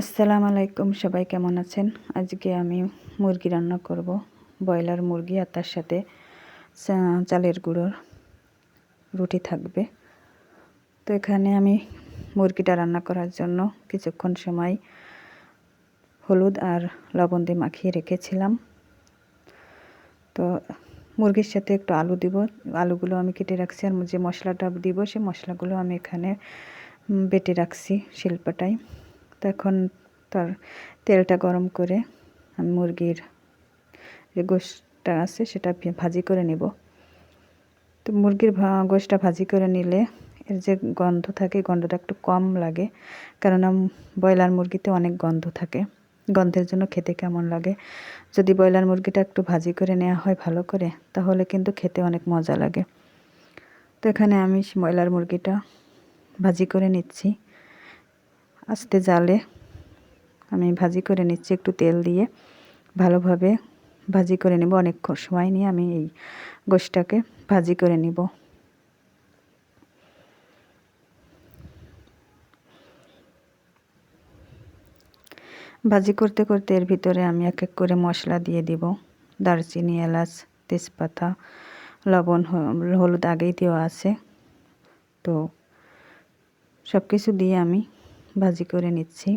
আসসালামু আলাইকুম, সবাই কেমন আছেন? আজকে আমি মুরগি রান্না করব, ব্রয়লার মুরগি আর তার সাথে চালের গুঁড়োর রুটি থাকবে। তো এখানে আমি মুরগিটা রান্না করার জন্য কিছুক্ষণ সময় হলুদ আর লবণ দিয়ে মাখিয়ে রেখেছিলাম। তো মুরগির সাথে একটু আলু দিব, আলুগুলো আমি কেটে রাখছি আর যে মশলাটা দিব, সেই মশলাগুলো আমি এখানে বেটে রাখছি শিল্পটায়। তো এখন তার তেলটা গরম করে আমি মুরগির যে গোশটা আছে সেটা ভাজি করে নেব। তো মুরগির গোশটা ভাজি করে নিলে এর যে গন্ধ থাকে, গন্ধটা একটু কম লাগে। কেননা ব্রয়লার মুরগিতে অনেক গন্ধ থাকে। গন্ধের জন্য খেতে কেমন লাগে? যদি ব্রয়লার মুরগিটা একটু ভাজি করে নেওয়া হয় ভালো করে, তাহলে কিন্তু খেতে অনেক মজা লাগে। তো এখানে আমি ব্রয়লার মুরগিটা ভাজি করে নিচ্ছি। আস্তে জালে। আমি ভাজি করে নিচ্ছি একটু তেল দিয়ে। ভালোভাবে ভাজি করে নেব। অনেক সময় নিয়ে আমি এই গোশটাকে ভাজি করে নিব। ভাজি করতে করতে এর ভিতরে আমি এক এক করে মশলা দিয়ে দিব। দারচিনি, এলাচ, তেজপাতা, লবণ হলুদ আগেই দেওয়া আছে। তো সব কিছু দিয়ে আমি ভাজি করে নিচ্ছি।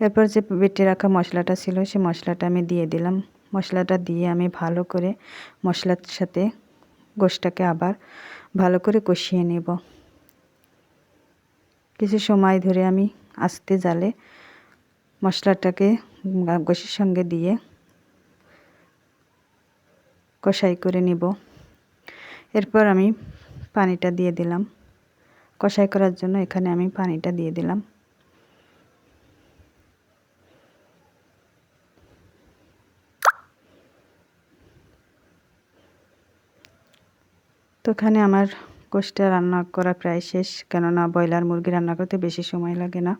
এরপর যে বেটে রাখা মশলাটা ছিল, সে মশলাটা আমি দিয়ে দিলাম। মশলাটা দিয়ে আমি ভালো করে মশলার সাথে গোশটাকে আবার ভালো করে কষিয়ে নেব। কিছু সময় ধরে আমি আস্তে জালে মশলাটাকে গোশের সঙ্গে দিয়ে কষাই করে নিব। এরপর আমি পানিটা দিয়ে দিলাম। কষাই করার জন্য এখানে আমি পানিটা দিয়ে দিলাম। তো এখানে আমার গোষ্ঠটা রান্না করা প্রায় শেষ, কেননা ব্রয়লার মুরগি রান্না করতে বেশি সময় লাগে না।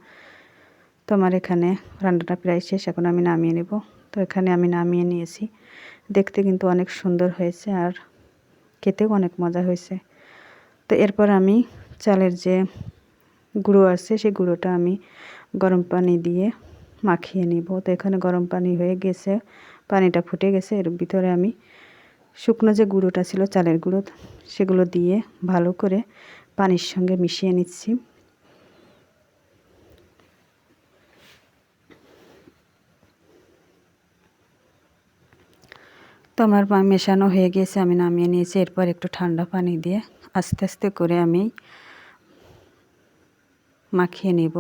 তো আমার এখানে রান্নাটা প্রায় শেষ, এখন আমি নামিয়ে নেব। তো এখানে আমি নামিয়ে নিয়েছি। দেখতে কিন্তু অনেক সুন্দর হয়েছে আর খেতেও অনেক মজা হয়েছে। তো এরপর আমি চালের যে গুঁড়ো আছে, সেই গুঁড়োটা আমি গরম পানি দিয়ে মাখিয়ে নিব। তো এখানে গরম পানি হয়ে গেছে, পানিটা ফুটে গেছে। এর ভিতরে আমি শুকনো যে গুঁড়োটা ছিল, চালের গুঁড়ো, সেগুলো দিয়ে ভালো করে পানির সঙ্গে মিশিয়ে নিচ্ছি। তো আমার মেশানো হয়ে গিয়েছে আমি নামিয়ে নিয়েছি। এরপর একটু ঠান্ডা পানি দিয়ে আস্তে আস্তে করে আমি মাখিয়ে নেব।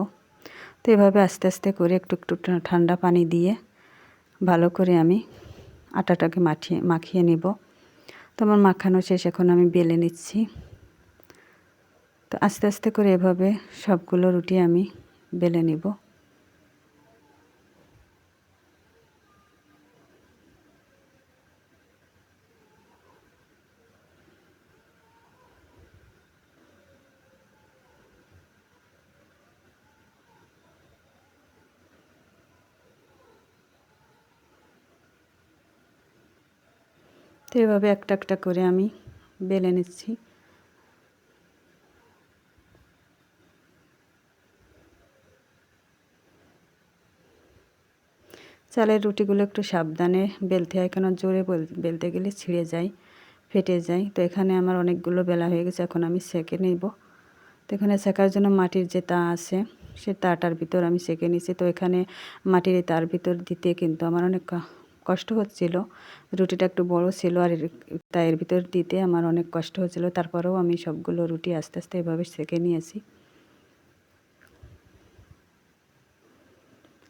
তো এভাবে আস্তে আস্তে করে একটু একটু ঠান্ডা পানি দিয়ে ভালো করে আমি আটাটাকে মাখিয়ে মাখিয়ে নেব। তো আমার মাখানো শেষ, এখন আমি বেলে নিচ্ছি। তো আস্তে আস্তে করে এভাবে সবগুলো রুটি আমি বেলে নিব। তো এভাবে একটা একটা করে আমি বেলে নিচ্ছি। চালের রুটিগুলো একটু সাবধানে বেলতে হয়, কেন জোরে বেল- বেলতে গেলে ছিঁড়ে যায়, ফেটে যায়। তো এখানে আমার অনেকগুলো বেলা হয়ে গেছে, এখন আমি সেকে নেব। তো এখানে সেকার জন্য মাটির যে তা আছে, সে তাটার ভিতর আমি সেকে নিয়েছি তো এখানে মাটির তার ভিতর দিতে কিন্তু আমার অনেক কষ্ট হচ্ছিল। রুটিটা একটু বড় ছিল আর এর- তা এর ভিতর দিতে আমার অনেক কষ্ট হচ্ছিল। তারপরেও আমি সবগুলো রুটি আস্তে আস্তে এভাবে সেঁকে নিয়েছি।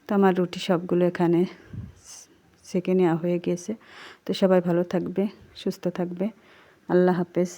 তো আমার রুটি সবগুলো এখানে সেঁকে নেওয়া হয়ে গিয়েছে তো সবাই ভালো থাকবে, সুস্থ থাকবে। আল্লাহ হাফেজ।